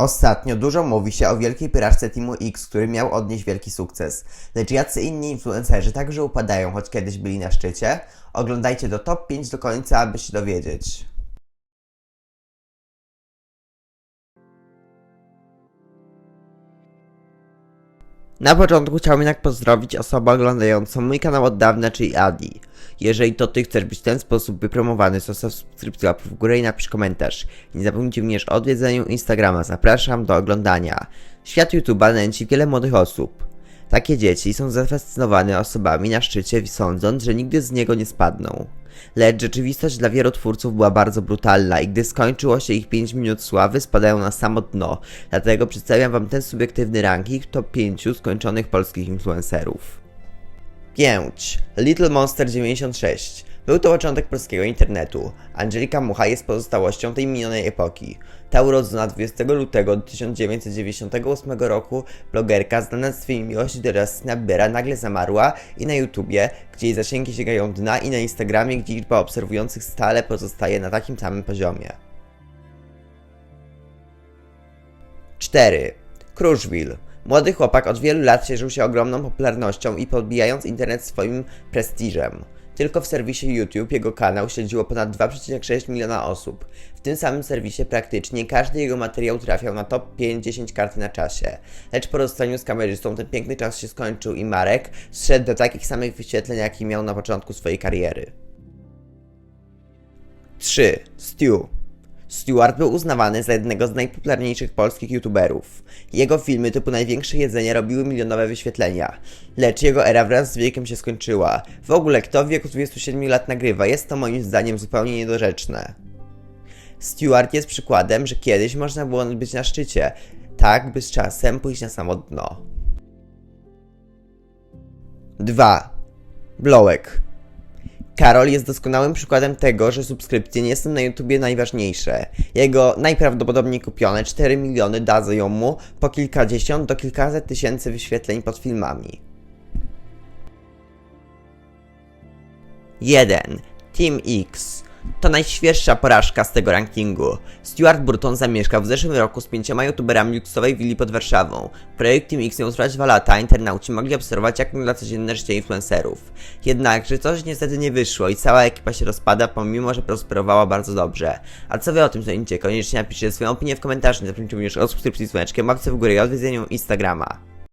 Ostatnio dużo mówi się o wielkiej pyraczce Teamu X, który miał odnieść wielki sukces. Lecz jacy inni influencerzy także upadają, choć kiedyś byli na szczycie? Oglądajcie do top 5 do końca, aby się dowiedzieć. Na początku chciałbym jednak pozdrowić osobę oglądającą mój kanał od dawna, czyli Adi. Jeżeli to ty chcesz być w ten sposób wypromowany, zostaw subskrypcję łapę w górę i napisz komentarz. Nie zapomnijcie również o odwiedzeniu Instagrama, zapraszam do oglądania. Świat YouTube'a nęci wiele młodych osób. Takie dzieci są zafascynowane osobami na szczycie, sądząc, że nigdy z niego nie spadną. Lecz rzeczywistość dla wielu twórców była bardzo brutalna i gdy skończyło się ich 5 minut sławy, spadają na samo dno. Dlatego przedstawiam wam ten subiektywny ranking top 5 skończonych polskich influencerów. 5. Little Monster 96. Był to początek polskiego internetu. Angelika Mucha jest pozostałością tej minionej epoki. Ta urodzona 20 lutego 1998 roku blogerka znana z swojej miłości do Justina Biebera nagle zamarła i na YouTubie, gdzie jej zasięgi sięgają dna i na Instagramie, gdzie liczba obserwujących stale pozostaje na takim samym poziomie. 4. Kruszwil. Młody chłopak od wielu lat cieszył się ogromną popularnością i podbijając internet swoim prestiżem. Tylko w serwisie YouTube jego kanał śledziło ponad 2,6 miliona osób. W tym samym serwisie praktycznie każdy jego materiał trafiał na top 5-10 karty na czasie. Lecz po rozstaniu z kamerzystą ten piękny czas się skończył i Marek zszedł do takich samych wyświetleń, jaki miał na początku swojej kariery. 3. Stu. Stewart był uznawany za jednego z najpopularniejszych polskich youtuberów. Jego filmy typu Największe Jedzenie robiły milionowe wyświetlenia. Lecz jego era wraz z wiekiem się skończyła. W ogóle kto w wieku 27 lat nagrywa jest to moim zdaniem zupełnie niedorzeczne. Stewart jest przykładem, że kiedyś można było być na szczycie, tak by z czasem pójść na samo dno. 2. Blowek. Karol jest doskonałym przykładem tego, że subskrypcje nie są na YouTubie najważniejsze. Jego najprawdopodobniej kupione 4 miliony dadzą mu po kilkadziesiąt do kilkaset tysięcy wyświetleń pod filmami. 1. Team X to najświeższa porażka z tego rankingu. Stuart Burton zamieszkał w zeszłym roku z pięcioma youtuberami luksusowej willi pod Warszawą. Projekt Team X miał trwać dwa lata, a internauci mogli obserwować jak wygląda codzienne życie influencerów. Jednakże coś niestety nie wyszło i cała ekipa się rozpada, pomimo że prosperowała bardzo dobrze. A co wy o tym sądzicie? Koniecznie napiszcie swoją opinię w komentarzu, nie zapomnijcie również o subskrypcji z dzwoneczkiem, łapce w górę i odwiedzeniu Instagrama.